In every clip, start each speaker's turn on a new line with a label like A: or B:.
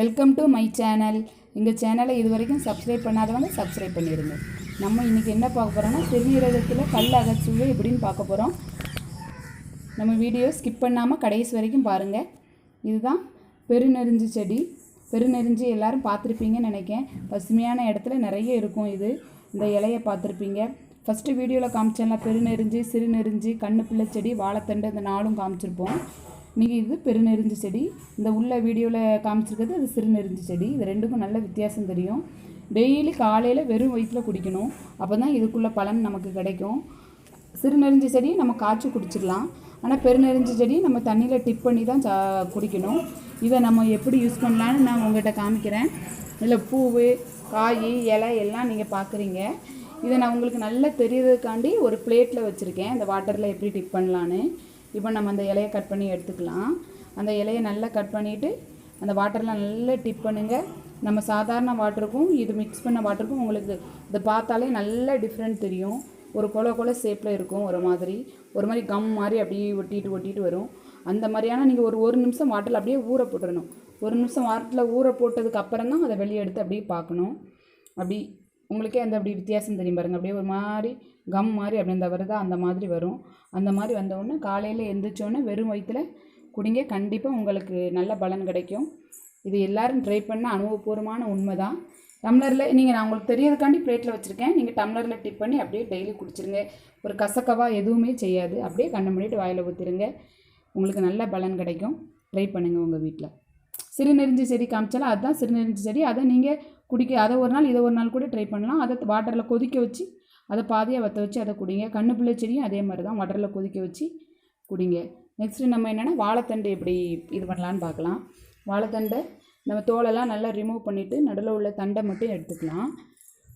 A: Welcome to my channel எங்கள் சேனலை இது வரைக்கும் சப்ஸ்கிரைப் பண்ணாதவங்க சப்ஸ்கிரைப் பண்ணிடுங்க. நம்ம இன்றைக்கி என்ன பார்க்க போகிறோம்னா சிறுநீரகத்தில் கல் அகச்சுவை எப்படின்னு பார்க்க போகிறோம் நம்ம வீடியோ ஸ்கிப் பண்ணாமல் கடைசி வரைக்கும் பாருங்கள் இதுதான் பெருநெறிஞ்சி செடி. பெருநெறிஞ்சி எல்லாரும் பார்த்துருப்பீங்கன்னு நினைக்கேன் பசுமையான இடத்துல நிறைய இருக்கும் இது. இந்த இலையை பார்த்துருப்பீங்க. ஃபஸ்ட்டு வீடியோவில் காமிச்சேன்ல பெருநெறிஞ்சி சிறுநெறிஞ்சி கண்ணு பிள்ளை செடி வாழைத்தண்டு இந்த நாளும் காமிச்சிருப்போம். இன்றைக்கி இது பெருநெறிஞ்சி செடி. இந்த உள்ள வீடியோவில் காமிச்சிருக்கிறது அது சிறுநெறிஞ்சி செடி. இது ரெண்டுக்கும் நல்ல வித்தியாசம் தெரியும். டெய்லி காலையில் வெறும் வயிற்றில் குடிக்கணும். அப்போ தான் இதுக்குள்ளே பலன் நமக்கு கிடைக்கும். சிறுநெறிஞ்சி செடி நம்ம காய்ச்சி குடிச்சிடலாம். ஆனால் பெருநெறிஞ்சி செடி நம்ம தண்ணியில் டிப் பண்ணி தான் சா குடிக்கணும். இதை நம்ம எப்படி யூஸ் பண்ணலான்னு நான் உங்கள்கிட்ட காமிக்கிறேன். இதில் பூவு காய் இலை எல்லாம் நீங்கள் பார்க்குறீங்க இதை நான் உங்களுக்கு நல்லா தெரியறதுக்காண்டி ஒரு பிளேட்டில் வச்சுருக்கேன். இந்த வாட்டரில் எப்படி டிப் பண்ணலான்னு இப்போ நம்ம அந்த இலையை கட் பண்ணி எடுத்துக்கலாம். அந்த இலையை நல்லா கட் பண்ணிவிட்டு அந்த வாட்டரில் நல்லா டிப் பண்ணுங்கள் நம்ம சாதாரண வாட்டருக்கும் இது மிக்ஸ் பண்ண வாட்டருக்கும் உங்களுக்கு இதை பார்த்தாலே நல்ல டிஃப்ரெண்ட் தெரியும். ஒரு கொல கொல ஷேப்பில் இருக்கும் ஒரு மாதிரி. ஒரு மாதிரி கம் மாதிரி அப்படியே ஒட்டிட்டு ஒட்டிட்டு வரும். அந்த மாதிரியான நீங்கள் ஒரு ஒரு நிமிஷம் வாட்டரில் அப்படியே ஊற போட்டுடணும் ஒரு நிமிஷம் வாட்டரில் ஊற போட்டதுக்கு அப்புறம் தான் அதை வெளியே எடுத்து அப்படியே பார்க்கணும். அப்படி உங்களுக்கே அந்த அப்படி வித்தியாசம் தெரியும் பாருங்கள் அப்படியே ஒரு மாதிரி கம் மாதிரி அப்படி இந்த வருதா அந்த மாதிரி வரும். அந்த மாதிரி வந்தவுடனே காலையில் எழுந்திரிச்சோன்னே வெறும் வயிற்றில் குடிங்க. கண்டிப்பாக உங்களுக்கு நல்ல பலன் கிடைக்கும். இது எல்லாரும் ட்ரை பண்ண அனுபவபூர்வமான உண்மை தான் டம்ளரில் நீங்கள் நான் உங்களுக்கு தெரியறதுக்காண்டி பிளேட்டில் வச்சுருக்கேன். நீங்கள் டம்ளரில் டிப் பண்ணி அப்படியே டெய்லி குடிச்சிருங்க. ஒரு கசக்கவா எதுவுமே செய்யாது. அப்படியே கண்ணை மூடிட்டு வாயில் ஊற்றிருங்க உங்களுக்கு நல்ல பலன் கிடைக்கும். ட்ரை பண்ணுங்கள் உங்கள் வீட்டில் சிறுநெறிஞ்சி செடி காமிச்சாலும் அதுதான் சிறுநெறிஞ்சி செடி. அதை நீங்கள் குடிக்க அதை ஒரு நாள் இதை ஒரு நாள் கூட ட்ரை பண்ணலாம். அதை வாட்டரில் கொதிக்க வச்சு அதை பாதியாக வற்ற வச்சு அதை குடிங்க. கண்ணு பிள்ளை செடியும் அதே மாதிரி தான் வாட்டரில் கொதிக்க வச்சு குடிங்க. நெக்ஸ்ட்டு நம்ம என்னென்னா வாழைத்தண்டு எப்படி இது பண்ணலான்னு பார்க்கலாம். வாழைத்தண்டை நம்ம தோலெல்லாம் நல்லா ரிமூவ் பண்ணிவிட்டு நடுவில் உள்ள தண்டை மட்டும் எடுத்துக்கலாம்.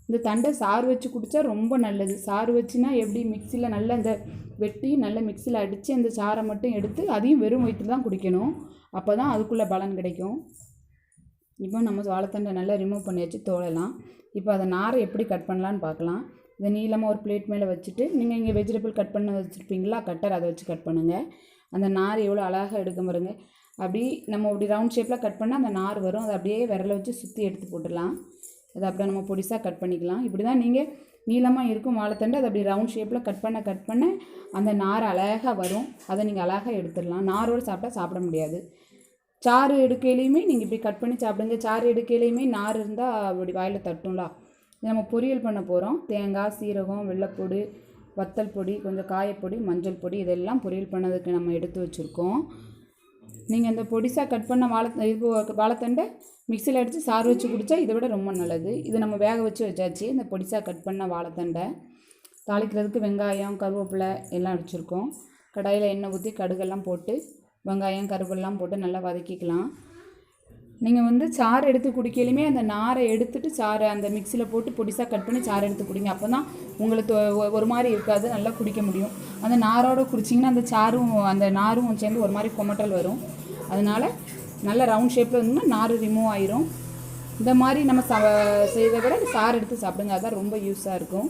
A: இந்த தண்டை சாறு வச்சு குடித்தா ரொம்ப நல்லது. சாறு வச்சுனா எப்படி? மிக்சியில் நல்லா இந்த வெட்டி நல்லா மிக்சியில் அடித்து அந்த சாறை மட்டும் எடுத்து அதையும் வெறும் வயிற்றில் தான் குடிக்கணும். அப்போ தான் அதுக்குள்ளே பலன் கிடைக்கும். இப்போ நம்ம வாழைத்தண்டை நல்லா ரிமூவ் பண்ணியாச்சு தோலலாம். இப்போ அதை நாரை எப்படி கட் பண்ணலான்னு பார்க்கலாம். இதை நீளமாக ஒரு பிளேட் மேலே வச்சுட்டு நீங்கள் இங்கே வெஜிடபிள் கட் பண்ண வச்சுருப்பீங்களா? கட்டர் அதை வச்சு கட் பண்ணுங்கள் அந்த நார் எவ்வளோ அழகாக எடுக்க பாருங்க. அப்படி நம்ம இப்படி ரவுண்ட் ஷேப்பில் கட் பண்ணால் அந்த நார் வரும். அதை அப்படியே விரலை வச்சு சுற்றி எடுத்து போட்டுடலாம். அதை அப்படியே நம்ம பொடிசாக கட் பண்ணிக்கலாம். இப்படி தான் நீங்கள் நீளமாக இருக்கும் வாழைத்தண்டு அதை அப்படி ரவுண்ட் ஷேப்பில் கட் பண்ண கட் பண்ண அந்த நார் அழகாக வரும். அதை நீங்கள் அழகாக எடுத்துடலாம். நாரோடு சாப்பிட்டா சாப்பிட முடியாது. சாறு எடுக்கையிலையுமே நீங்கள் இப்படி கட் பண்ணி சாப்பிடுங்க. சாறு எடுக்கையிலையுமே நார் இருந்தால் அப்படி வாயில் தட்டும்லா. இது நம்ம பொரியல் பண்ண போகிறோம் தேங்காய் சீரகம் வெள்ளைப்பொடி வத்தல் பொடி கொஞ்சம் காயப்பொடி மஞ்சள் பொடி இதெல்லாம் பொரியல் பண்ணதுக்கு நம்ம எடுத்து வச்சுருக்கோம். நீங்கள் இந்த பொடிசாக கட் பண்ண வாழை இது வாழைத்தண்டை மிக்சியில் அடித்து சாறு வச்சு குடித்தா இதை விட ரொம்ப நல்லது. இது நம்ம வேக வச்சு வச்சாச்சு. இந்த பொடிசாக கட் பண்ண வாழைத்தண்டை தாளிக்கிறதுக்கு வெங்காயம் கருவேப்பிலை எல்லாம் அடிச்சிருக்கோம். கடாயில் எண்ணெய் ஊற்றி கடுகெல்லாம் போட்டு வெங்காயம் கருவெல்லாம் போட்டு நல்லா வதக்கிக்கலாம். நீங்கள் வந்து சாறு எடுத்து குடிக்கலையுமே அந்த நாரை எடுத்துட்டு சாறை அந்த மிக்சியில் போட்டு பொடிசாக கட் பண்ணி சாறு எடுத்து குடிங்க. அப்போ தான் உங்களுக்கு ஒரு மாதிரி இருக்காது நல்லா குடிக்க முடியும். அந்த நாரோட குடிச்சிங்கன்னா அந்த சாரும் அந்த நாரும் சேர்ந்து ஒரு மாதிரி கொமட்டல் வரும். அதனால் நல்ல ரவுண்ட் ஷேப்பில் இருந்தோம்னா நார் ரிமூவ் ஆயிரும். இந்த மாதிரி நம்ம ச செய்த விட சாறு எடுத்து சாப்பிடுங்க. அதுதான் ரொம்ப யூஸாக இருக்கும்.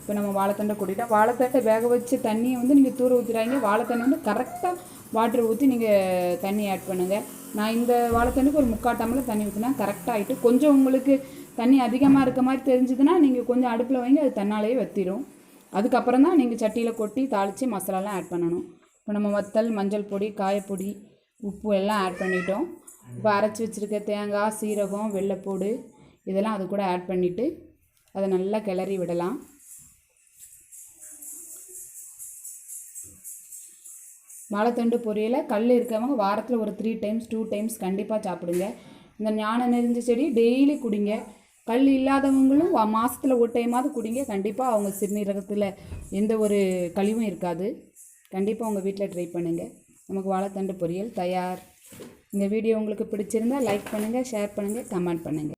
A: இப்போ நம்ம வாழைத்தண்டை கூட்டிட்டோம் வாழைத்தண்டை வேக வச்சு தண்ணியை வந்து நீங்கள் தூர ஊற்றிடாங்க வாழைத்தண்டை வந்து கரெக்டாக வாட்டர் ஊற்றி நீங்கள் தண்ணி ஆட் பண்ணுங்கள் நான் இந்த வாழைத்தண்ணுக்கு ஒரு முக்கால் டம்ளர் தண்ணி ஊற்றினா கரெக்டாக ஆகிட்டு கொஞ்சம் உங்களுக்கு தண்ணி அதிகமாக இருக்க மாதிரி தெரிஞ்சதுன்னா நீங்கள் கொஞ்சம் அடுப்பில் வாங்கி அது தன்னாலேயே வத்திரும். அதுக்கப்புறம் தான் நீங்கள் சட்டியில் கொட்டி தாளித்து மசாலாலாம் ஆட் பண்ணணும். இப்போ நம்ம வத்தல் மஞ்சள் பொடி காயப்பொடி உப்பு எல்லாம் ஆட் பண்ணிட்டோம். இப்போ அரைச்சி வச்சுருக்க தேங்காய் சீரகம் வெள்ளைப்பூடு இதெல்லாம் அது கூட ஆட் பண்ணிவிட்டு அதை நல்லா கிளறி விடலாம். வாழைத்தண்டு பொரியலை கல் இருக்கவங்க வாரத்தில் ஒரு த்ரீ டைம்ஸ் டூ டைம்ஸ் கண்டிப்பாக சாப்பிடுங்க. இந்த ஞானம் நெறிஞ்ச செடி டெய்லி குடிங்க. கல் இல்லாதவங்களும் மாதத்தில் ஒரு டைமாவது குடிங்க. கண்டிப்பாக அவங்க சிறுநீரகத்தில் எந்த ஒரு கழிவும் இருக்காது. கண்டிப்பாக உங்கள் வீட்டில் ட்ரை பண்ணுங்கள் நமக்கு வாழைத்தண்டு பொரியல் தயார். இந்த வீடியோ உங்களுக்கு பிடிச்சிருந்தா லைக் பண்ணுங்கள் ஷேர் பண்ணுங்கள் கமெண்ட் பண்ணுங்கள்